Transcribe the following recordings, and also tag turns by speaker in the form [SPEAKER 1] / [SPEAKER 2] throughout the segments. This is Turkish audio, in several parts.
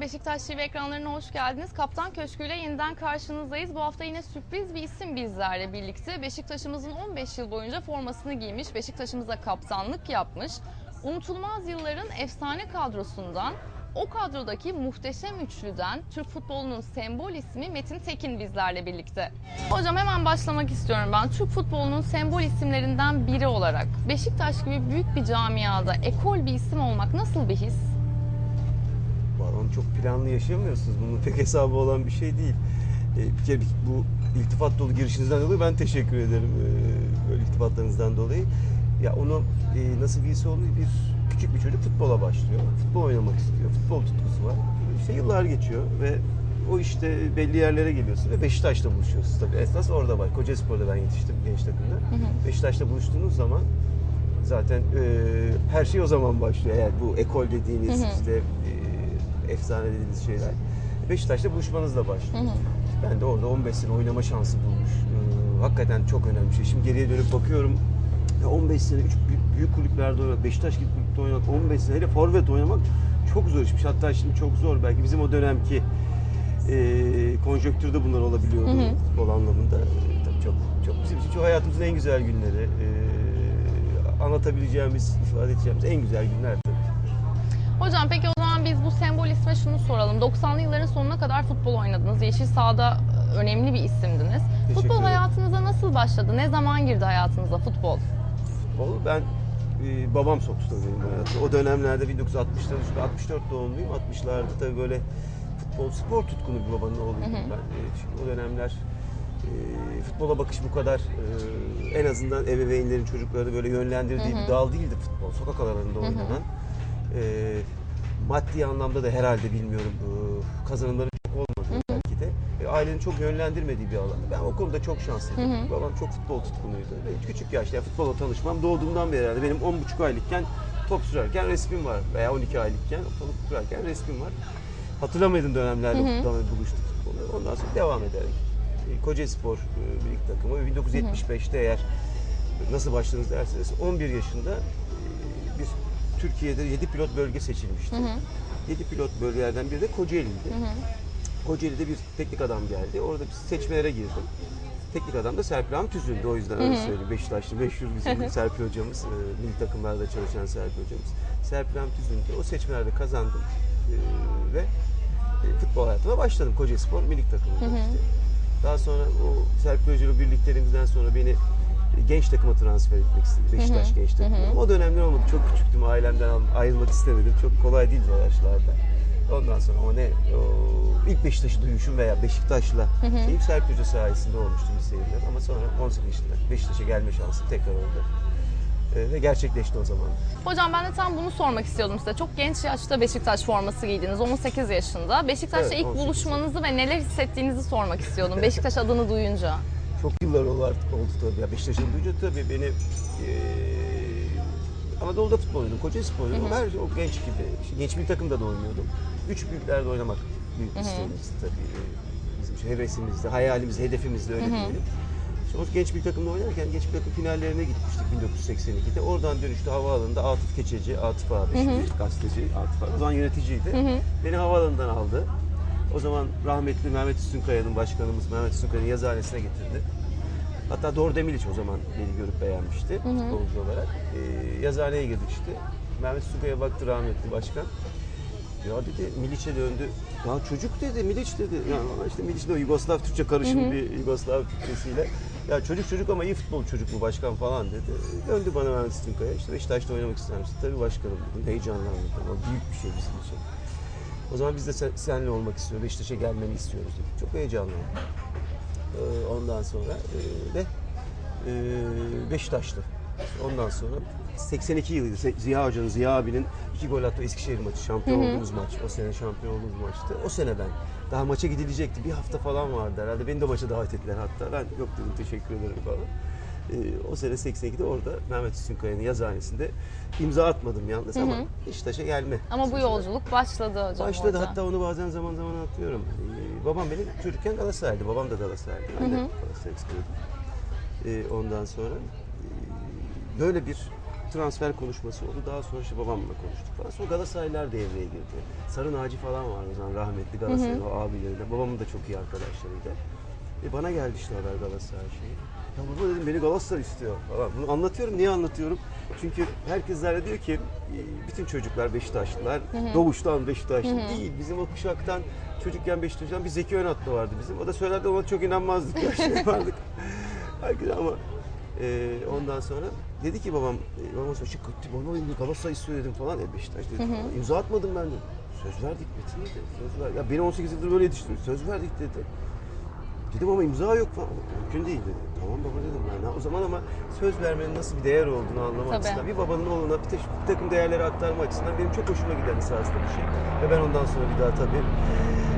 [SPEAKER 1] İzleyiciler Beşiktaş TV ekranlarına hoş geldiniz. Kaptan Köşkü ile yeniden karşınızdayız. Bu hafta yine sürpriz bir isim bizlerle birlikte. Beşiktaş'ımızın 15 yıl boyunca formasını giymiş, Beşiktaş'ımıza kaptanlık yapmış. Unutulmaz yılların efsane kadrosundan, o kadrodaki muhteşem üçlüden Türk futbolunun sembol ismi Metin Tekin bizlerle birlikte. Hocam hemen başlamak istiyorum ben. Türk futbolunun sembol isimlerinden biri olarak Beşiktaş gibi büyük bir camiada ekol bir isim olmak nasıl bir his?
[SPEAKER 2] Var onu çok planlı yaşayamıyorsunuz. Bunun pek hesabı olan bir şey değil. Ee, bir kere bu iltifat dolu girişinizden dolayı ben teşekkür ederim. Ee, böyle iltifatlarınızdan dolayı. Ya onu e, nasıl bir his olduğu bir küçük bir çocuk futbola başlıyor. Futbol oynamak istiyor. Futbol tutkusu var. İşte yıllar geçiyor ve o işte belli yerlere geliyorsun ve Beşiktaş'ta buluşuyorsunuz tabii. Esas orada var. Kocaelispor'da ben yetiştim genç takımda. Beşiktaş'ta buluştuğunuz zaman zaten e, her şey o zaman başlıyor. Yani bu ekol dediğiniz işte e, efsane dediğiniz şeyler. Beşiktaş'ta buluşmanızla başlıyor. Ben de orada 15 sene oynama şansı bulmuş. E, hakikaten çok önemli bir şey. Şimdi geriye dönüp bakıyorum. Ya 15 sene üç büyük, büyük kulüplerde oynamak, Beşiktaş gibi kulüpte oynamak, 15 sene hele forvet oynamak çok zor işmiş. Hatta şimdi çok zor belki bizim o dönemki e, konjonktürde bunlar olabiliyordu futbol anlamında. E, tabii çok çok bizim için çok hayatımızın en güzel günleri. E, anlatabileceğimiz, ifade edeceğimiz en güzel günler tabii.
[SPEAKER 1] Hocam peki o zaman biz bu sembol isme şunu soralım. 90'lı yılların sonuna kadar futbol oynadınız. Yeşil sahada e, önemli bir isimdiniz.
[SPEAKER 2] Teşekkür
[SPEAKER 1] Futbol
[SPEAKER 2] ederim.
[SPEAKER 1] hayatınıza nasıl başladı? Ne zaman girdi hayatınıza futbol?
[SPEAKER 2] Futbolu ben e, babam soktu benim hayatıma. O dönemlerde 1960'lar, çünkü 64 doğumluyum. 60'larda tabii böyle futbol, spor tutkunu bir babanın oğluydum ben. E, çünkü o dönemler e, futbola bakış bu kadar e, en azından ebeveynlerin çocukları böyle yönlendirdiği bir dal değildi futbol. Sokak aralarında oynanan. E, maddi anlamda da herhalde bilmiyorum e, kazanımları çok olmadı belki de. E, ailenin çok yönlendirmediği bir alandı. Ben o konuda çok şanslıydım. Babam çok futbol tutkunuydu. Ve küçük yaşta yani futbola tanışmam doğduğumdan beri herhalde benim 10,5 aylıkken top sürerken resmim var veya 12 aylıkken top sürerken resmim var. Hatırlamadığım dönemlerde futbolla buluştuk futbola. Ondan sonra devam ederek e, Kocaelispor e, birlik takımı ve 1975'te eğer nasıl başladınız derseniz 11 yaşında e, bir Türkiye'de 7 pilot bölge seçilmişti. 7 pilot bölgelerden biri de Kocaeli'ydi. Kocaeli'de bir teknik adam geldi. Orada bir seçmelere girdim. Teknik adam da Serpil Hamit Üzüldü. O yüzden öyle söyleyeyim. Beşiktaşlı meşhur bizim Serpil hocamız. e, Milli takımlarda çalışan Serpil hocamız. Serpil Hamit Üzüldü. O seçmelerde kazandım. E, ve e, futbol hayatıma başladım. Kocaelispor milli takımında işte. Daha sonra o Serpil Hoca'yla birliklerimizden sonra beni genç takıma transfer etmek istedi. Beşiktaş genç takımı. Ama o dönemler olmadı. Çok küçüktüm. Ailemden ayrılmak istemedim. Çok kolay değildi o yaşlarda. Ondan sonra ama ne o, ilk Beşiktaş'ı duyuşum veya Beşiktaş'la şeyim Serpil Hoca sayesinde olmuştu lise yılları. Ama sonra 18 yaşında Beşiktaş'a gelme şansı tekrar oldu. E, ve gerçekleşti o zaman.
[SPEAKER 1] Hocam ben de tam bunu sormak istiyordum size. Çok genç yaşta Beşiktaş forması giydiniz. 18 yaşında. Beşiktaş'la
[SPEAKER 2] Evet,
[SPEAKER 1] ilk
[SPEAKER 2] 18
[SPEAKER 1] buluşmanızı ve neler hissettiğinizi sormak istiyordum. Beşiktaş adını duyunca.
[SPEAKER 2] Çok yıllar oldu artık oldu tabii. Ya Beşiktaş'ın duyunca tabii beni eee Anadolu'da futbol oynadım, Kocaelispor oynadım ama her şey o genç gibi. İşte genç bir takımda da oynuyordum. Üç büyüklerde oynamak büyük isteğimizdi tabii. Ee, Bizim şu hevesimizdi, hayalimizdi, hedefimizdi öyle diyelim. İşte o genç bir takımda oynarken genç bir takım finallerine gitmiştik 1982'de. Oradan dönüşte havaalanında Atıf Keçeci, Atıf abi, şimdi gazeteci Atıf abi. O zaman yöneticiydi. Beni havaalanından aldı. O zaman rahmetli Mehmet Üstünkaya'nın başkanımız Mehmet Üstünkaya'nın yazıhanesine getirdi. Hatta Doğru Demiliç o zaman beni görüp beğenmişti futbolcu olarak. Ee, yazıhaneye girdik işte. Mehmet Üstünkaya baktı rahmetli başkan. Ya dedi Miliç'e döndü. Ya çocuk dedi, Miliç dedi. Ya ama işte Miliç de o Yugoslav Türkçe karışım bir Yugoslav Türkçesiyle. Ya çocuk çocuk ama iyi futbol çocuk bu başkan falan dedi. Döndü bana Mehmet Üstünkaya. İşte Beşiktaş'ta oynamak ister misin? Tabii başkanım dedim. Heyecanlandım. O büyük bir şey bizim için. O zaman biz de sen, seninle olmak istiyoruz. Beşiktaş'a gelmeni istiyoruz dedik. Çok heyecanlandım. Ee, ondan sonra e, ve e, Beşiktaş'tı. Ondan sonra 82 yılıydı. Ziya Hoca'nın, Ziya abinin iki gol attığı Eskişehir maçı. Şampiyon olduğumuz maç. O sene şampiyon olduğumuz maçtı. O sene ben. Daha maça gidilecekti. Bir hafta falan vardı herhalde. Beni de maça davet ettiler hatta. Ben yok dedim teşekkür ederim falan. Ee, o sene 82'de orada Mehmet Üstünkaya'nın yazıhanesinde imza atmadım yalnız ama Beşiktaş'a gelme.
[SPEAKER 1] Ama bu yolculuk başladı hocam
[SPEAKER 2] Başladı
[SPEAKER 1] orada.
[SPEAKER 2] hatta onu bazen zaman zaman anlatıyorum. Ee, babam benim çocukken Galatasaraylı, babam da Galatasaraylı. Ben de Galatasaray istiyordum. Ee, ondan sonra e, böyle bir transfer konuşması oldu. Daha sonra işte babamla konuştuk falan. Sonra Galatasaraylar devreye girdi. Sarı Naci falan var o zaman rahmetli Galatasaray'ın o abileriyle. Babamın da çok iyi arkadaşlarıydı. E bana geldi işte haber Galatasaray şeyi. Ya baba dedim beni Galatasaray istiyor falan. Bunu anlatıyorum. Niye anlatıyorum? Çünkü herkes zannediyor ki e, bütün çocuklar Beşiktaşlılar. Doğuştan Beşiktaşlı. Değil. Bizim o kuşaktan çocukken Beşiktaş'tan bir Zeki Önatlı vardı bizim. O da söylerdi ona çok inanmazdık. Yaşlı yapardık. Herkes ama e, ondan sonra dedi ki babam, e, babam sonra çık gitti bana oyun Galatasaray istiyor dedim falan. E, Beşiktaş dedi. İmza atmadım ben de. Söz verdik Metin dedi. Söz ver. Ya beni 18 yıldır böyle yetiştirdi. Söz verdik dedi. Dedim ama imza yok falan. Mümkün değil dedi. Tamam baba dedim ben. O zaman ama söz vermenin nasıl bir değer olduğunu anlamak
[SPEAKER 1] Tabii.
[SPEAKER 2] açısından bir babanın oğluna bir, te- bir takım değerleri aktarma açısından benim çok hoşuma giden esasında bir şey. Ve ben ondan sonra bir daha tabii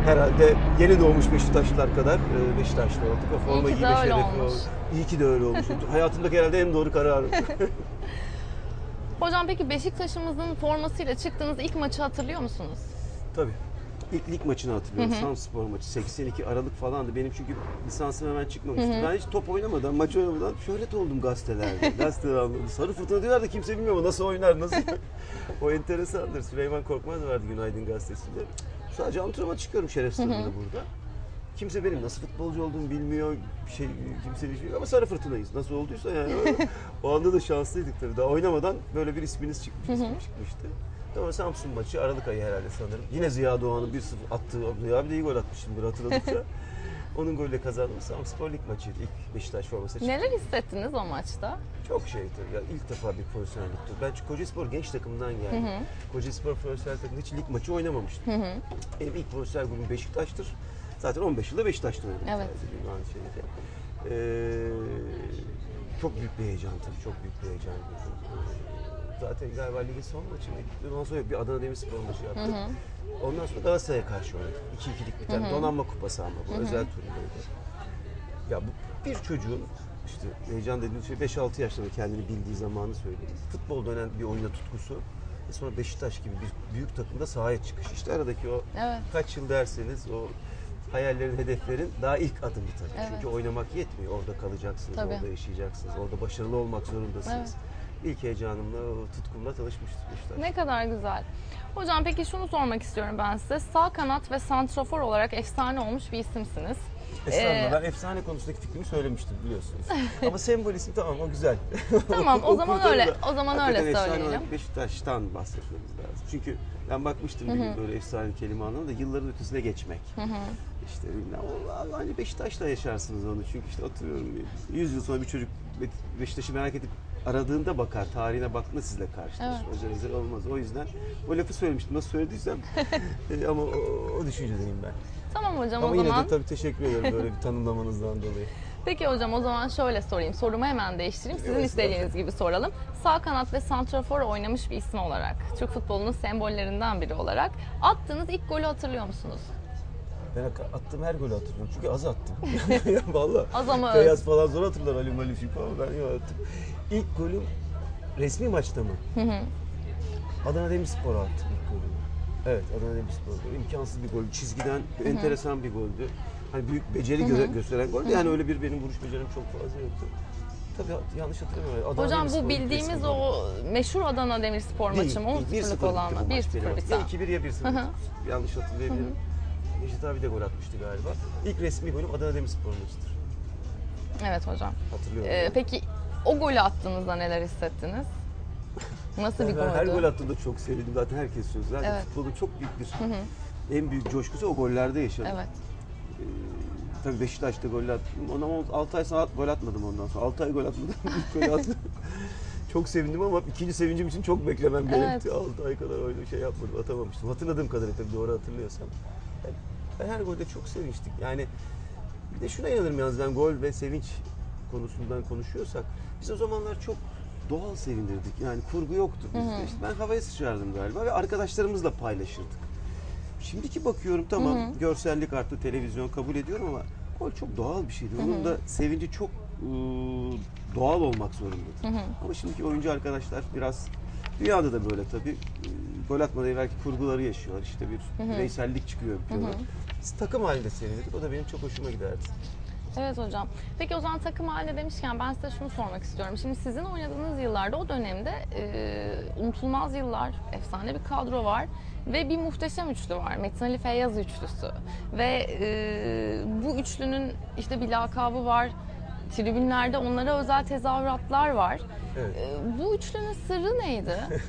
[SPEAKER 2] herhalde yeni doğmuş Beşiktaşlılar kadar e, Beşiktaşlı olduk. O forma
[SPEAKER 1] İyi ki de
[SPEAKER 2] giyme
[SPEAKER 1] öyle
[SPEAKER 2] şerefi
[SPEAKER 1] olmuş.
[SPEAKER 2] oldu. İyi ki de öyle olmuş. Hayatımdaki herhalde en doğru kararım.
[SPEAKER 1] Hocam peki Beşiktaş'ımızın formasıyla çıktığınız ilk maçı hatırlıyor musunuz?
[SPEAKER 2] Tabii. İlk lig maçını hatırlıyorum. Samspor maçı. 82 Aralık falandı. Benim çünkü lisansım hemen çıkmamıştı. Ben hiç top oynamadan, maç oynamadan şöhret oldum gazetelerde. Gazeteler anladı. Sarı fırtına diyorlar da kimse bilmiyor ama nasıl oynar, nasıl... o enteresandır. Süleyman Korkmaz vardı Günaydın Gazetesi'nde. Sadece antrenman çıkıyorum şeref sınırında burada. Kimse benim nasıl futbolcu olduğumu bilmiyor, bir şey kimse bilmiyor ama sarı fırtınayız. Nasıl olduysa yani. o anda da şanslıydık tabii. Daha oynamadan böyle bir isminiz çıkmış, çıkmıştı. Sonra Samsun maçı Aralık ayı herhalde sanırım. Yine Ziya Doğan'ın 1-0 attığı, Ziya abi de iyi gol atmış şimdi hatırladıkça. Onun golüyle kazandığımız Samspor Lig maçıydı ilk Beşiktaş forması için.
[SPEAKER 1] Neler hissettiniz o maçta?
[SPEAKER 2] Çok şey tabii. Ya ilk defa bir profesyonellikti. Ben çünkü Kocaspor genç takımdan geldim. Kocaspor profesyonel takımda hiç lig maçı oynamamıştım. Benim ilk profesyonel grubum Beşiktaş'tır. Zaten 15 yılda Beşiktaş'ta oynadım.
[SPEAKER 1] Evet.
[SPEAKER 2] aynı şeyde. Ee, çok büyük bir heyecan tabii. Çok büyük bir heyecan. Zaten galiba ligin son maçı mıydı? Ondan sonra bir Adana Demirspor maçı yaptık. Ondan sonra Galatasaray'a karşı oynadık. 2-2'lik bir tane donanma kupası ama bu özel turnuvaydı. Ya bu bir çocuğun işte heyecan dediğim şey 5-6 yaşlarında kendini bildiği zamanı söyleyeyim. Futbol dönen bir oyuna tutkusu ve sonra Beşiktaş gibi bir büyük takımda sahaya çıkış. İşte aradaki o
[SPEAKER 1] Evet.
[SPEAKER 2] kaç yıl derseniz o hayallerin, hedeflerin daha ilk adımı tabii.
[SPEAKER 1] Evet.
[SPEAKER 2] Çünkü oynamak yetmiyor. Orada kalacaksınız,
[SPEAKER 1] Tabii.
[SPEAKER 2] orada yaşayacaksınız, orada başarılı olmak zorundasınız.
[SPEAKER 1] Evet.
[SPEAKER 2] İlk heyecanımla, o tutkumla tanışmıştık Beşiktaş.
[SPEAKER 1] Ne kadar güzel. Hocam peki şunu sormak istiyorum ben size. Sağ kanat ve santrafor olarak efsane olmuş bir isimsiniz.
[SPEAKER 2] Estağfurullah.
[SPEAKER 1] Ee,
[SPEAKER 2] ben efsane konusundaki fikrimi söylemiştim biliyorsunuz. Ama sembol isim tamam o güzel.
[SPEAKER 1] Tamam, o zaman
[SPEAKER 2] kurtarır
[SPEAKER 1] öyle-
[SPEAKER 2] da
[SPEAKER 1] o zaman öyle
[SPEAKER 2] efsane
[SPEAKER 1] söyleyelim.
[SPEAKER 2] Beşiktaş'tan bahsetmemiz lazım. Çünkü ben bakmıştım bir gün böyle efsane kelime anlamında da yılların ötesine geçmek. İşte bilmem, o- hani Beşiktaş'ta yaşarsınız onu çünkü işte oturuyorum 100 yıl sonra bir çocuk Be- Beşiktaş'ı merak edip aradığında bakar, tarihine baktığında sizle karşılaşır.
[SPEAKER 1] Evet.
[SPEAKER 2] Özel özel olmaz. O yüzden o lafı söylemiştim. Nasıl söylediysem e, ama o, o düşüncedeyim ben.
[SPEAKER 1] Tamam hocam
[SPEAKER 2] Ama
[SPEAKER 1] o
[SPEAKER 2] yine
[SPEAKER 1] zaman.
[SPEAKER 2] de tabii teşekkür ederim böyle bir tanımlamanızdan dolayı.
[SPEAKER 1] Peki hocam o zaman şöyle sorayım. Sorumu hemen değiştireyim. Sizin
[SPEAKER 2] Evet,
[SPEAKER 1] istediğiniz gibi soralım. Sağ kanat ve santrafor oynamış bir isim olarak, Türk futbolunun sembollerinden biri olarak attığınız ilk golü hatırlıyor musunuz?
[SPEAKER 2] Ben attığım her golü hatırlıyorum çünkü az attım. ya vallahi.
[SPEAKER 1] Az ama
[SPEAKER 2] Beyaz falan zor hatırlar Ali Malif ama ben iyi attım. İlk golüm resmi maçta mı? Adana Demirspor'a attım ilk golümü. Evet Adana Demirspor golü. İmkansız bir gol. Çizgiden enteresan bir goldü. Hani büyük beceri gö- gösteren goldü. Yani öyle bir benim vuruş becerim çok fazla yoktu. Tabii yanlış hatırlamıyorum. Adana
[SPEAKER 1] Hocam bu bildiğimiz
[SPEAKER 2] resmi
[SPEAKER 1] o meşhur Adana Demirspor maçı mı?
[SPEAKER 2] 1-0
[SPEAKER 1] 0'lık olan mı?
[SPEAKER 2] bu maç benim
[SPEAKER 1] 1-0
[SPEAKER 2] adım.
[SPEAKER 1] biten.
[SPEAKER 2] Ya 2-1 ya 1-0. Yanlış hatırlayabilirim. Necdet abi de gol atmıştı galiba. İlk resmi golüm Adana Demirspor maçıdır.
[SPEAKER 1] Evet hocam.
[SPEAKER 2] Hatırlıyorum.
[SPEAKER 1] Ee, peki o golü attığınızda neler hissettiniz? Nasıl bir
[SPEAKER 2] Ben her gol attığımda çok sevindim. Zaten herkes söylüyor. Zaten
[SPEAKER 1] Evet.
[SPEAKER 2] futbolun çok büyük bir en büyük coşkusu o gollerde yaşadım.
[SPEAKER 1] Evet.
[SPEAKER 2] Tabii Beşiktaş'ta gol attım. Ondan 6 ay sonra gol atmadım ondan sonra. 6 ay gol atmadım. İlk golü attım. çok sevindim ama ikinci sevincim için çok beklemem
[SPEAKER 1] Evet.
[SPEAKER 2] gerekti. 6 ay kadar öyle şey yapmadım, atamamıştım. Hatırladığım kadarıyla tabii doğru hatırlıyorsam. Ben, her golde çok sevinçtik. Yani bir de şuna inanırım yalnız ben gol ve sevinç konusundan konuşuyorsak biz o zamanlar çok doğal sevindirdik. Yani kurgu yoktu bizde. İşte ben havaya sıçrardım galiba ve arkadaşlarımızla paylaşırdık. Şimdiki bakıyorum tamam görsellik arttı, televizyon kabul ediyorum ama gol çok doğal bir şeydi. Onun da sevinci çok ıı, doğal olmak zorundadır. Ama şimdiki oyuncu arkadaşlar biraz dünyada da böyle tabii. ıı, Gol atmadan evvelki kurguları yaşıyorlar. İşte bir bireysellik çıkıyor yapıyorlar. Biz takım halinde sevinirdik. O da benim çok hoşuma giderdi.
[SPEAKER 1] Evet hocam. Peki o zaman takım halinde demişken ben size şunu sormak istiyorum. Şimdi sizin oynadığınız yıllarda o dönemde e, unutulmaz yıllar, efsane bir kadro var ve bir muhteşem üçlü var. Metin Ali Feyyaz üçlüsü. Ve e, bu üçlünün işte bir lakabı var. Tribünlerde onlara özel tezahüratlar var.
[SPEAKER 2] Evet.
[SPEAKER 1] E, bu üçlünün sırrı neydi?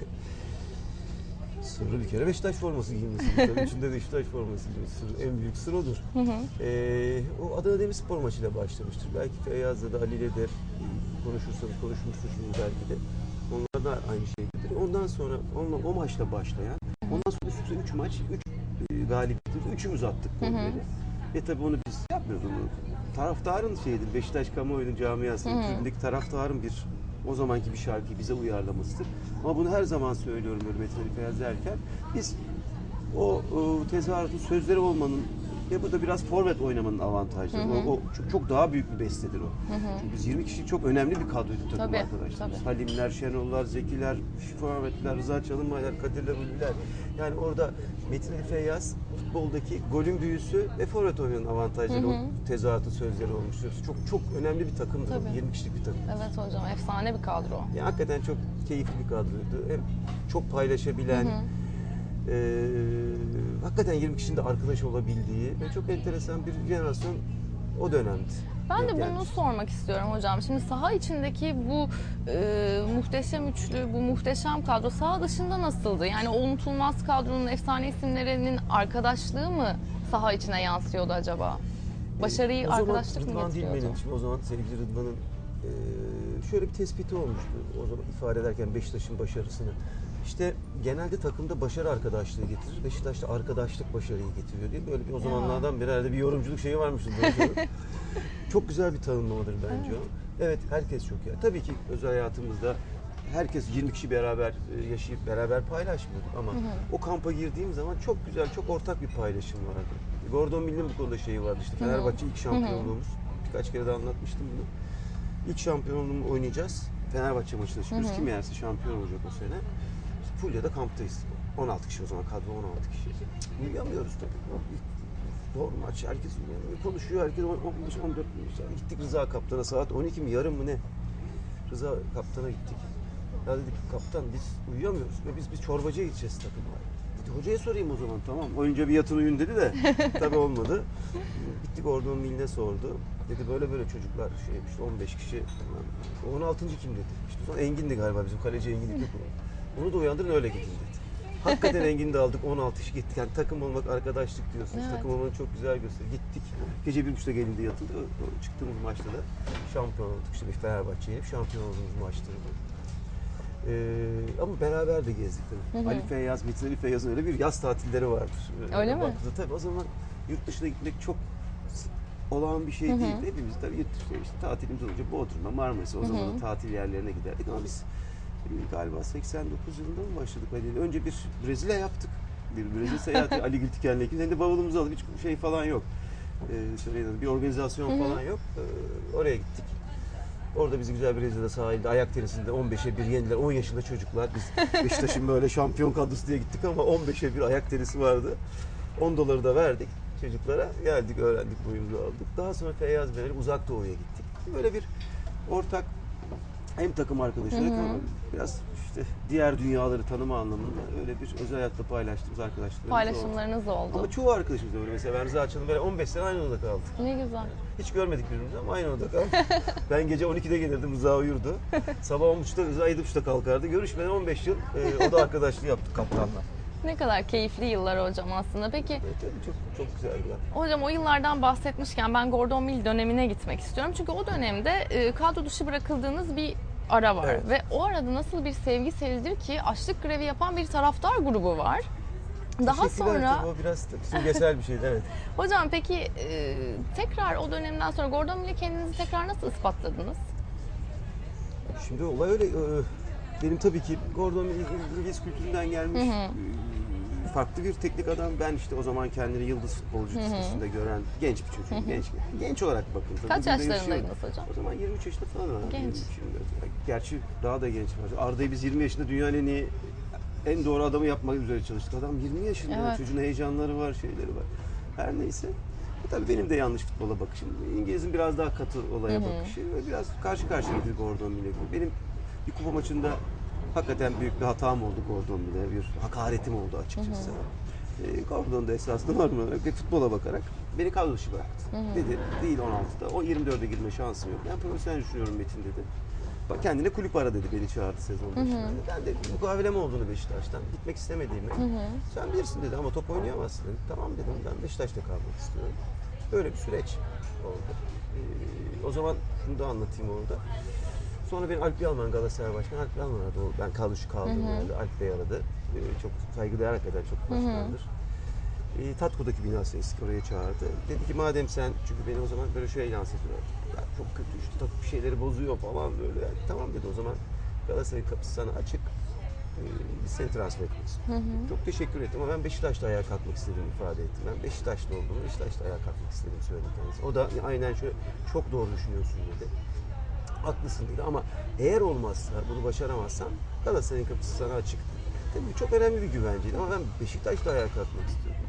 [SPEAKER 2] Sırrı bir kere Beşiktaş forması giymesi. Tabii içinde de Beşiktaş forması giymesi. Sır, en büyük sır odur. Ee, o Adana Demirspor maçıyla başlamıştır. Belki Feyyaz'la da Ali'yle de e, konuşursanız konuşmuşsunuz belki de. Onlar da aynı şeydir. Ondan sonra onunla, o maçla başlayan, ondan sonra üst üste 3 maç, 3 galibiyetimiz, üçümüz attık golleri. Ve tabii onu biz yapmıyorduk. Onu taraftarın şeyidir, Beşiktaş kamuoyunun camiası, tribündeki taraftarın bir o zamanki bir şarkıyı bize uyarlamasıdır. Ama bunu her zaman söylüyorum Ali Feyyaz derken. Biz o, o tezahüratın sözleri olmanın ve bu da biraz forvet oynamanın avantajları. O, o çok, çok daha büyük bir bestedir o. Çünkü biz 20 kişi çok önemli bir kadroydu takım
[SPEAKER 1] Tabii,
[SPEAKER 2] arkadaşlarımız.
[SPEAKER 1] tabii.
[SPEAKER 2] Halimler, Şenollar, Zekiler, forvetler, Rıza Çalınbaylar, Kadirler, Ulviler. Yani orada Metin Feyyaz futboldaki golün büyüsü ve forvet oynamanın avantajları o tezahüratın sözleri olmuştur. Çok çok önemli bir takımdır. o.
[SPEAKER 1] Tabii.
[SPEAKER 2] 20 kişilik bir takım.
[SPEAKER 1] evet hocam efsane bir kadro.
[SPEAKER 2] Ya hakikaten çok keyifli bir kadroydu. Hem çok paylaşabilen, eee, hakikaten 20 kişinin de arkadaş olabildiği ve çok enteresan bir jenerasyon o dönemdi.
[SPEAKER 1] Ben de bunu sormak istiyorum hocam. Şimdi saha içindeki bu e, muhteşem üçlü, bu muhteşem kadro saha dışında nasıldı? Yani o unutulmaz kadronun efsane isimlerinin arkadaşlığı mı saha içine yansıyordu acaba? Başarıyı
[SPEAKER 2] O zaman
[SPEAKER 1] arkadaşlık mı
[SPEAKER 2] Rıdvan
[SPEAKER 1] getiriyordu?
[SPEAKER 2] Dilmen'in, şimdi o zaman sevgili Rıdvan'ın eee, şöyle bir tespiti olmuştu. O zaman ifade ederken Beşiktaş'ın başarısını. İşte genelde takımda başarı arkadaşlığı getirir. Beşiktaş'ta arkadaşlık başarıyı getiriyor diye böyle bir o zamanlardan beri herhalde bir yorumculuk şeyi varmıştı. çok güzel bir tanımlamadır bence o. Evet herkes çok iyi. Tabii ki özel hayatımızda herkes 20 kişi beraber e, yaşayıp beraber paylaşmıyorduk ama o kampa girdiğim zaman çok güzel, çok ortak bir paylaşım vardı. Gordon Mill'in bu konuda şeyi vardı işte Fenerbahçe ilk şampiyonluğumuz. Birkaç kere de anlatmıştım bunu. İlk şampiyonluğumu oynayacağız. Fenerbahçe maçına çıkıyoruz. Kim yerse şampiyon olacak o sene. Fulya'da kamptayız. 16 kişi o zaman kadro 16 kişi. Uyuyamıyoruz tabii. Doğru maç herkes uyuyamıyor. Konuşuyor herkes 15 14 saat. Gittik Rıza Kaptan'a saat 12 mi yarım mı ne? Rıza Kaptan'a gittik. Ya dedik kaptan biz uyuyamıyoruz ve biz biz çorbacıya gideceğiz takımla. Dedi hocaya sorayım o zaman tamam. Oyunca bir yatın uyun dedi de tabii olmadı. Gittik Gordon Mill'e sordu. Dedi böyle böyle çocuklar şey işte 15 kişi. falan. 16. kim dedi. İşte o zaman Engin'di galiba bizim kaleci Engin'di? Onu da uyandırın öyle gidin dedi. Hakikaten Engin'i de aldık 16 kişi gittik. Yani takım olmak arkadaşlık diyorsunuz.
[SPEAKER 1] Evet.
[SPEAKER 2] Takım olmanı çok güzel gösteriyor. Gittik. Gece bir buçukta gelindi yatıldı. Çıktığımız maçta da şampiyon olduk. Bir Fenerbahçe'ye şampiyon olduğumuz maçtır bu. Ee, ama beraber de gezdik tabii. Ali Feyyaz, Metin Ali Feyyaz'ın öyle bir yaz tatilleri vardır. Ee,
[SPEAKER 1] Öyle mi?
[SPEAKER 2] baktığında Tabii o zaman yurt dışına gitmek çok olağan bir şey değil. Hepimiz tabii yurt dışına işte tatilimiz olunca Bodrum'a, Marmaris'e o zaman da tatil yerlerine giderdik ama biz galiba 89 yılında mı başladık Ali? Önce bir Brezilya yaptık. Bir Brezilya seyahati Ali Gültiken'le ikimiz. Hem de bavulumuzu alıp hiç şey falan yok. Ee, bir organizasyon falan yok. Ee, oraya gittik. Orada bizi güzel Brezilya'da sahilde ayak tenisinde 15'e 1 yendiler. 10 yaşında çocuklar. Biz Beşiktaş'ın böyle şampiyon kadrosu diye gittik ama 15'e 1 ayak tenisi vardı. 10 doları da verdik çocuklara. Geldik öğrendik boyumuzu aldık. Daha sonra Feyyaz Bey'le uzak doğuya gittik. Böyle bir ortak hem takım arkadaşları ama biraz işte diğer dünyaları tanıma anlamında öyle bir özel hayatta paylaştığımız arkadaşlarımız oldu.
[SPEAKER 1] Paylaşımlarınız oldu.
[SPEAKER 2] Ama çoğu arkadaşımız da öyle. Mesela ben Rıza Açan'ın böyle 15 sene aynı odada kaldık.
[SPEAKER 1] Ne güzel.
[SPEAKER 2] Hiç görmedik birbirimizi ama aynı odada kaldık. ben gece 12'de gelirdim Rıza uyurdu. Sabah 10.30'da Rıza 7.30'da kalkardı. Görüşmeden 15 yıl e, oda arkadaşlığı yaptık kaptanla.
[SPEAKER 1] Ne kadar keyifli yıllar hocam aslında. Peki
[SPEAKER 2] Evet, evet, çok çok güzel bir
[SPEAKER 1] Hocam o yıllardan bahsetmişken ben Gordon Mill dönemine gitmek istiyorum. Çünkü o dönemde e, kadro dışı bırakıldığınız bir ara var.
[SPEAKER 2] Evet.
[SPEAKER 1] Ve o arada nasıl bir sevgi sezdir ki açlık grevi yapan bir taraftar grubu var. Daha
[SPEAKER 2] Teşekkürler,
[SPEAKER 1] sonra
[SPEAKER 2] tabii O biraz simgesel bir şeydi evet.
[SPEAKER 1] hocam peki e, tekrar o dönemden sonra Gordon Mill'e kendinizi tekrar nasıl ispatladınız?
[SPEAKER 2] Şimdi olay öyle. e, Benim tabii ki Gordon İng- İngiliz kültüründen gelmiş e, farklı bir teknik adam. Ben işte o zaman kendini yıldız futbolcu listesinde gören genç bir çocuğum. Genç genç olarak bakın. tabii.
[SPEAKER 1] Kaç yaşlarındaydınız hocam?
[SPEAKER 2] O zaman 23 yaşında falan.
[SPEAKER 1] Genç.
[SPEAKER 2] 23 şimdi. Gerçi daha da genç var. Arda'yı biz 20 yaşında dünyanın en iyi en doğru adamı yapmak üzere çalıştık. Adam 20 yaşında.
[SPEAKER 1] Evet.
[SPEAKER 2] Çocuğun heyecanları var, şeyleri var. Her neyse. E tabii benim de yanlış futbola bakışım. İngiliz'in biraz daha katı olaya bakışı ve biraz karşı karşıya gidildi Gordon Mill'e. Benim bir kupa maçında hakikaten büyük bir hatam oldu Gordon Mill'e. Bir hakaretim oldu açıkçası. E, Gordon da esasında normal olarak ve futbola bakarak beni kadro dışı bıraktı. Dedi değil 16'da. O 24'e girme şansım yok. Ben profesyonel düşünüyorum Metin dedi. Bak kendine kulüp ara dedi beni çağırdı sezon başında. Ben de mukavelem olduğunu Beşiktaş'tan gitmek istemediğimi. Sen bilirsin dedi ama top oynayamazsın dedi. Tamam dedim ben Beşiktaş'ta kalmak istiyorum. Böyle bir süreç oldu. Ee, o zaman şunu da anlatayım orada. Sonra beni Alp Yalman Galatasaray Başkanı Alp Yalman aradı. O- Ben kadro dışı kaldığım yerde Alp Bey aradı. Ee, çok saygıdeğer hakikaten çok başkandır. E, Tatko'daki binası eski oraya çağırdı. Dedi ki madem sen çünkü beni o zaman böyle şey lanse ediyor. Ya çok kötü işte takım bir şeyleri bozuyor falan böyle. Yani, tamam dedi o zaman Galatasaray'ın kapısı sana açık. E, biz seni transfer istiyoruz. Çok teşekkür ettim ama ben Beşiktaş'ta ayağa kalkmak istediğimi ifade ettim. Ben Beşiktaş'ta olduğumu, Beşiktaş'ta ayağa kalkmak istediğimi söyledim kendisi. O da aynen şöyle çok doğru düşünüyorsun dedi. Haklısın dedi ama eğer olmazsa, bunu başaramazsan Galatasaray'ın kapısı sana açık. Tabii bu çok önemli bir güvenceydi ama ben Beşiktaş'ta ayağa kalkmak istiyordum.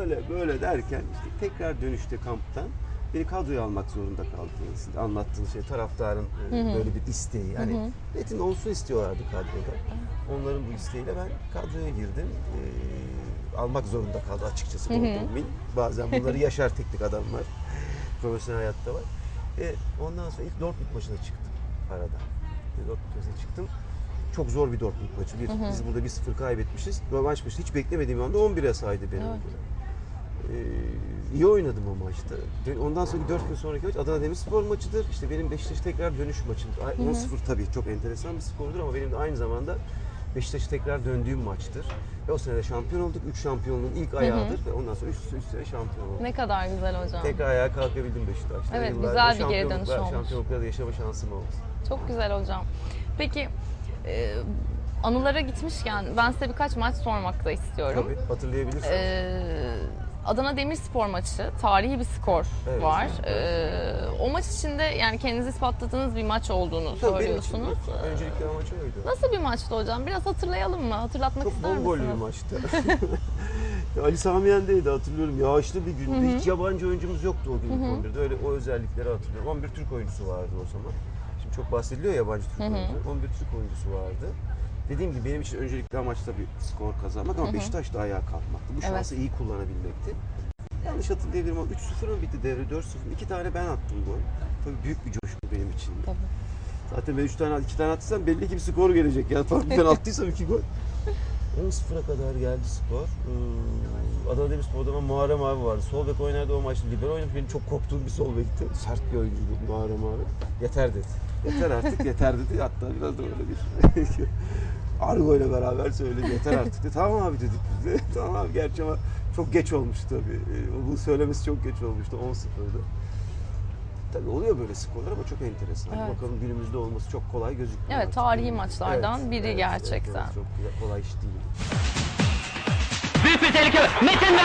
[SPEAKER 2] Öyle böyle derken işte tekrar dönüşte kamptan beni kadroya almak zorunda kaldınız. Anlattığın şey taraftarın e, böyle bir isteği. Yani Metin olsun istiyorlardı kadroda. Onların bu isteğiyle ben kadroya girdim. Ee, almak zorunda kaldı açıkçası Gordon Mill. Bazen bunları yaşar teknik adamlar. Profesyonel hayatta var. E, ondan sonra ilk Dortmund maçına çıktım arada. E, Dortmund maçına çıktım. Çok zor bir Dortmund maçı. Bir, Biz burada 1-0 kaybetmişiz. Rövanş maçı hiç beklemediğim anda 11'e saydı beni.
[SPEAKER 1] Evet.
[SPEAKER 2] Ee, iyi oynadım o maçta. Ondan sonraki 4 gün sonraki maç Adana Demirspor maçıdır. İşte benim Beşiktaş tekrar dönüş maçımdır. Ay- 10-0 tabii çok enteresan bir skordur ama benim de aynı zamanda Beşiktaş'a tekrar döndüğüm maçtır. Ve o sene de şampiyon olduk. 3 şampiyonluğun ilk ayağıdır ve ondan sonra 3 üst üste şampiyon olduk.
[SPEAKER 1] Ne kadar güzel hocam.
[SPEAKER 2] Tekrar ayağa kalkabildim Beşiktaş'ta.
[SPEAKER 1] Evet, güzel bir geri dönüş olmuş.
[SPEAKER 2] Şampiyonlukları da yaşama şansım oldu.
[SPEAKER 1] Çok güzel hocam. Peki e, anılara gitmişken ben size birkaç maç sormak da istiyorum.
[SPEAKER 2] Tabii hatırlayabilirsin.
[SPEAKER 1] Ee, Adana Demirspor maçı tarihi bir skor
[SPEAKER 2] Evet.
[SPEAKER 1] var. Ee, o maç içinde yani kendinizi ispatladığınız bir maç olduğunu
[SPEAKER 2] Tabii benim
[SPEAKER 1] söylüyorsunuz.
[SPEAKER 2] maç- öncelikle amaç oydu.
[SPEAKER 1] Nasıl bir maçtı hocam? Biraz hatırlayalım mı? Hatırlatmak
[SPEAKER 2] Çok
[SPEAKER 1] ister
[SPEAKER 2] bol gollü bir
[SPEAKER 1] misiniz?
[SPEAKER 2] maçtı. Ali Sami Yen'deydi hatırlıyorum. Yağışlı bir gündü. Hiç yabancı oyuncumuz yoktu o gün ilk 11'de. Öyle o özellikleri hatırlıyorum. 11 Türk oyuncusu vardı o zaman. Şimdi çok bahsediliyor ya yabancı Türk oyuncusu. 11 Türk oyuncusu vardı. Dediğim gibi benim için öncelikli amaç tabii skor kazanmak ama Beşiktaş'ta ayağa kalkmaktı. Bu
[SPEAKER 1] Evet.
[SPEAKER 2] şansı iyi kullanabilmekti. Yanlış hatırlayabilirim ama 3-0 mı bitti devre 4-0 İki tane ben attım gol. Tabii büyük bir coşku benim için.
[SPEAKER 1] Tabii.
[SPEAKER 2] Zaten ben 3 tane, 2 tane attıysam belli ki bir skor gelecek. Yani farklıdan attıysam 2 gol. 10-0'a kadar geldi skor. Ee, Adana Demirspor'da ben Muharrem abi vardı. Sol bek oynardı o maçta. Libero oynadı. Benim çok korktuğum bir sol bekti. Sert bir oyuncuydu Muharrem abi. Yeter dedi. Yeter artık yeter dedi. Hatta biraz da öyle bir Argo ile beraber söyledi. Yeter artık dedi. Tamam abi dedik biz de. tamam abi gerçi ama çok geç olmuştu tabii. Ee, Bunu söylemesi çok geç olmuştu. 10-0'dı. Tabii oluyor böyle skorlar ama çok enteresan.
[SPEAKER 1] Evet.
[SPEAKER 2] Bakalım günümüzde olması çok kolay gözükmüyor.
[SPEAKER 1] Evet, tarihi maçlardan biri gerçekten.
[SPEAKER 2] evet, çok kolay iş değil.
[SPEAKER 3] Büyük bir tehlike. Metin ve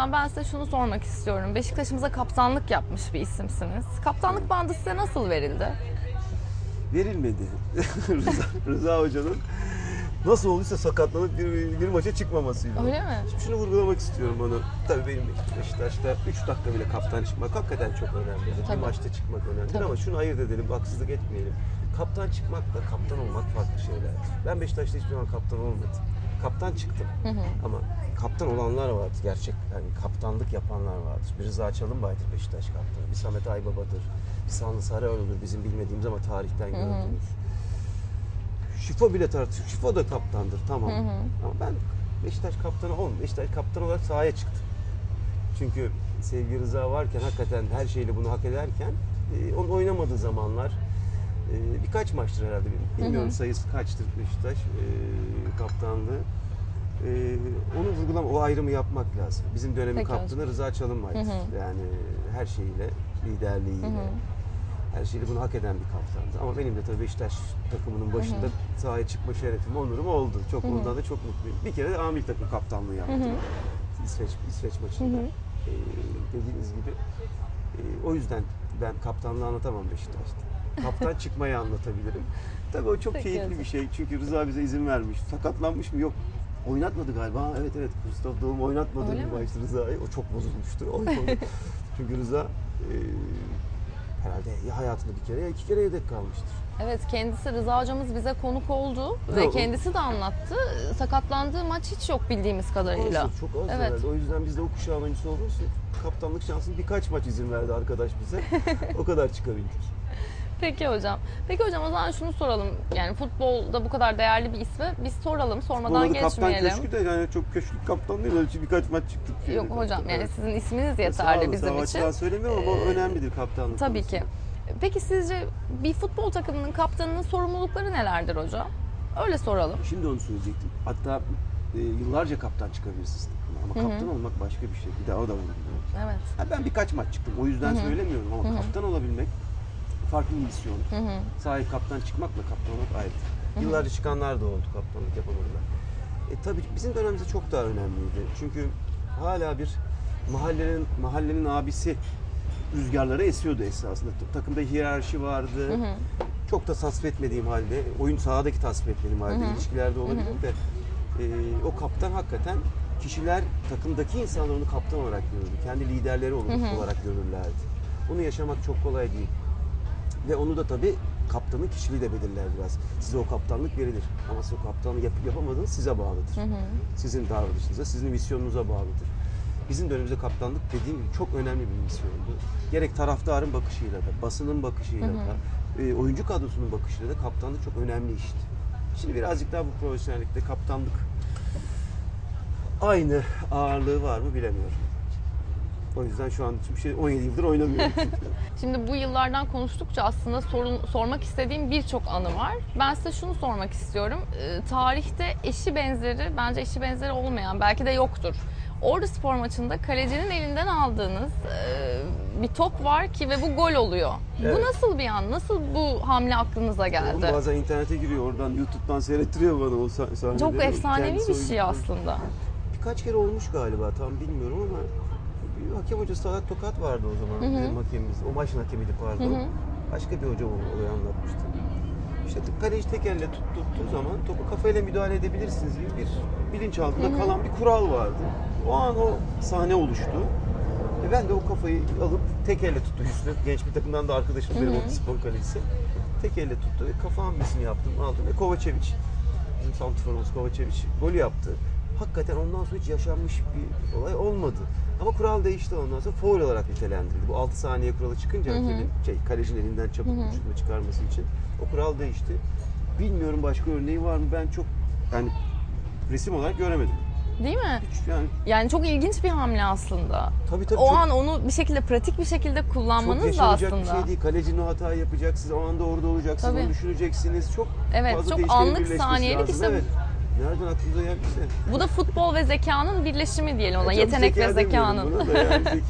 [SPEAKER 1] hocam ben size şunu sormak istiyorum. Beşiktaş'ımıza kaptanlık yapmış bir isimsiniz. Kaptanlık bandı size nasıl verildi?
[SPEAKER 2] Verilmedi. Rıza, Rıza Hoca'nın nasıl olduysa sakatlanıp bir, bir maça çıkmamasıyla.
[SPEAKER 1] Öyle mi?
[SPEAKER 2] Şimdi şunu vurgulamak istiyorum onu. Tabii benim Beşiktaş'ta 3 dakika bile kaptan çıkmak hakikaten çok önemli.
[SPEAKER 1] Tabii.
[SPEAKER 2] Bir maçta çıkmak önemli
[SPEAKER 1] Tabii.
[SPEAKER 2] ama şunu ayırt edelim, haksızlık etmeyelim. Kaptan çıkmakla kaptan olmak farklı şeyler. Ben Beşiktaş'ta hiçbir zaman kaptan olmadım. Kaptan çıktım. Ama kaptan olanlar vardı gerçek. Yani kaptanlık yapanlar vardır. Bir Rıza Çalınbay'dır Beşiktaş kaptanı. Bir Samet Aybaba'dır. Bir Sanlı Sarıoğlu'dur bizim bilmediğimiz ama tarihten gördüğümüz. Şifo bile tartışıyor. Şifo da kaptandır tamam. Ama ben Beşiktaş kaptanı olmadım. Beşiktaş kaptanı olarak sahaya çıktım. Çünkü sevgili Rıza varken hakikaten her şeyle bunu hak ederken e, onun oynamadığı zamanlar e, birkaç maçtır herhalde. Bilmiyorum sayısı kaçtır Beşiktaş e, kaptanlığı. E, onu vurgulama, o ayrımı yapmak lazım. Bizim dönemin
[SPEAKER 1] Peki
[SPEAKER 2] kaptanı Rıza Çalınbay'dır. Yani her şeyiyle, liderliğiyle, her şeyle bunu hak eden bir kaptandı. Ama benim de tabii Beşiktaş takımının başında sahaya çıkma şerefim, onurum oldu. Çok ondan da çok mutluyum. Bir kere de amil takım kaptanlığı yaptım. İsveç İsveç maçında. Ee, dediğiniz gibi. Ee, o yüzden ben kaptanlığı anlatamam Beşiktaş'ta. Kaptan çıkmayı anlatabilirim. Tabii o çok
[SPEAKER 1] Peki
[SPEAKER 2] keyifli bir şey. Çünkü Rıza bize izin vermiş. Sakatlanmış mı? Yok. Oynatmadı galiba. Evet evet. Mustafa Doğum oynatmadı
[SPEAKER 1] Öyle
[SPEAKER 2] bir
[SPEAKER 1] mi?
[SPEAKER 2] maçta Rıza'yı. O çok bozulmuştur. O konu. Çünkü Rıza e, herhalde ya hayatında bir kere ya iki kere yedek kalmıştır.
[SPEAKER 1] Evet kendisi Rıza hocamız bize konuk oldu ve
[SPEAKER 2] Yok.
[SPEAKER 1] kendisi de anlattı. Sakatlandığı maç hiç yok bildiğimiz kadarıyla.
[SPEAKER 2] Az, çok az
[SPEAKER 1] Evet.
[SPEAKER 2] herhalde. O yüzden biz de o kuşağın oyuncusu olduğumuz için kaptanlık şansını birkaç maç izin verdi arkadaş bize. o kadar çıkabildik.
[SPEAKER 1] Peki hocam. Peki hocam o zaman şunu soralım. Yani futbolda bu kadar değerli bir ismi biz soralım sormadan
[SPEAKER 2] Buna da kaptan
[SPEAKER 1] geçmeyelim.
[SPEAKER 2] köşkü de yani çok köşklük kaptan değil. Öyle birkaç maç çıktık.
[SPEAKER 1] Yok hocam yani
[SPEAKER 2] Evet.
[SPEAKER 1] sizin isminiz
[SPEAKER 2] Sağ
[SPEAKER 1] yeterli
[SPEAKER 2] olun,
[SPEAKER 1] bizim
[SPEAKER 2] sağ
[SPEAKER 1] için.
[SPEAKER 2] açıdan söylemiyorum ama
[SPEAKER 1] Ee,
[SPEAKER 2] önemlidir kaptanlık.
[SPEAKER 1] Tabii
[SPEAKER 2] konusunda.
[SPEAKER 1] ki. Peki sizce bir futbol takımının kaptanının sorumlulukları nelerdir hocam? Öyle soralım.
[SPEAKER 2] Şimdi onu söyleyecektim. Hatta e, yıllarca kaptan çıkabilirsiniz. Ama kaptan olmak başka bir şey. Bir daha o da var.
[SPEAKER 1] Evet.
[SPEAKER 2] Ha, ben birkaç maç çıktım. O yüzden söylemiyorum ama kaptan olabilmek farklı bir misyon. Sahip kaptan çıkmakla kaptan olmak ayrı. Yıllarca çıkanlar da oldu kaptanlık yapamadılar. E, tabii bizim dönemimizde çok daha önemliydi. Çünkü hala bir mahallenin mahallenin abisi rüzgarları esiyordu esasında. Ta- Takımda hiyerarşi vardı. Çok da tasvip etmediğim halde, oyun sahadaki tasvip etmediğim halde ilişkilerde olabilir de e, o kaptan hakikaten kişiler takımdaki insanlar onu kaptan olarak görürdü. Kendi liderleri olur- olarak görürlerdi. Onu yaşamak çok kolay değil. Ve onu da tabii kaptanın kişiliği de belirler biraz. Size o kaptanlık verilir. Ama siz o kaptanlığı yapıp yapamadığınız size bağlıdır. Sizin davranışınıza, sizin misyonunuza bağlıdır. Bizim dönemimizde kaptanlık dediğim gibi çok önemli bir misyondu. Gerek taraftarın bakışıyla da, basının bakışıyla da, e, oyuncu kadrosunun bakışıyla da kaptanlık çok önemli işti. Şimdi birazcık daha bu profesyonellikte kaptanlık aynı ağırlığı var mı bilemiyorum. O yüzden şu an hiçbir şey 17 yıldır oynamıyorum.
[SPEAKER 1] Şimdi bu yıllardan konuştukça aslında sorun, sormak istediğim birçok anı var. Ben size şunu sormak istiyorum. Ee, tarihte eşi benzeri, bence eşi benzeri olmayan, belki de yoktur. Ordu Spor maçında kalecinin elinden aldığınız e, bir top var ki ve bu gol oluyor. Bu
[SPEAKER 2] Evet.
[SPEAKER 1] nasıl bir an? Nasıl bu hamle aklınıza
[SPEAKER 2] Oğlum
[SPEAKER 1] geldi?
[SPEAKER 2] bazen internete giriyor oradan YouTube'dan seyrettiriyor bana o sah- sahneleri.
[SPEAKER 1] Çok efsanevi
[SPEAKER 2] Kendisi
[SPEAKER 1] bir şey aslında.
[SPEAKER 2] Birkaç kere olmuş galiba tam bilmiyorum ama hakem hocası Talat Tokat vardı o zaman bizim hakemimiz. O maçın hakemiydi pardon. Başka bir hoca olayı anlatmıştı. İşte kaleci tek elle tut, tuttuğu zaman topu kafayla müdahale edebilirsiniz gibi bir bilinç altında kalan bir kural vardı. O an o sahne oluştu. E ben de o kafayı alıp tek elle tuttum üstüne. Genç bir takımdan da arkadaşım benim o spor kalecisi. Tek elle tuttu ve kafa hamlesini yaptım aldım ve Kovacevic bizim santrforumuz Kovacevic golü yaptı. Hakikaten ondan sonra hiç yaşanmış bir olay olmadı. Ama kural değişti ondan sonra foul olarak nitelendirildi. Bu 6 saniye kuralı çıkınca hakemin şey, kalecinin elinden çabuk şutu çıkarması için o kural değişti. Bilmiyorum başka örneği var mı? Ben çok yani resim olarak göremedim.
[SPEAKER 1] Değil mi?
[SPEAKER 2] Hiç yani
[SPEAKER 1] Yani çok ilginç bir hamle aslında.
[SPEAKER 2] tabii tabii
[SPEAKER 1] O
[SPEAKER 2] çok,
[SPEAKER 1] an onu bir şekilde pratik bir şekilde
[SPEAKER 2] çok
[SPEAKER 1] kullanmanız da aslında.
[SPEAKER 2] bir şey değil. Kalecinin o hatayı yapacak. Siz o anda orada olacaksınız.
[SPEAKER 1] Tabii.
[SPEAKER 2] Onu düşüneceksiniz. Çok
[SPEAKER 1] Evet,
[SPEAKER 2] fazla
[SPEAKER 1] çok anlık, saniyelik
[SPEAKER 2] lazım.
[SPEAKER 1] işte
[SPEAKER 2] Evet. Nereden aklınıza geldiyse.
[SPEAKER 1] Bu da futbol ve zekanın birleşimi diyelim ona.
[SPEAKER 2] E,
[SPEAKER 1] Yetenek ve zekanın.
[SPEAKER 2] Zeka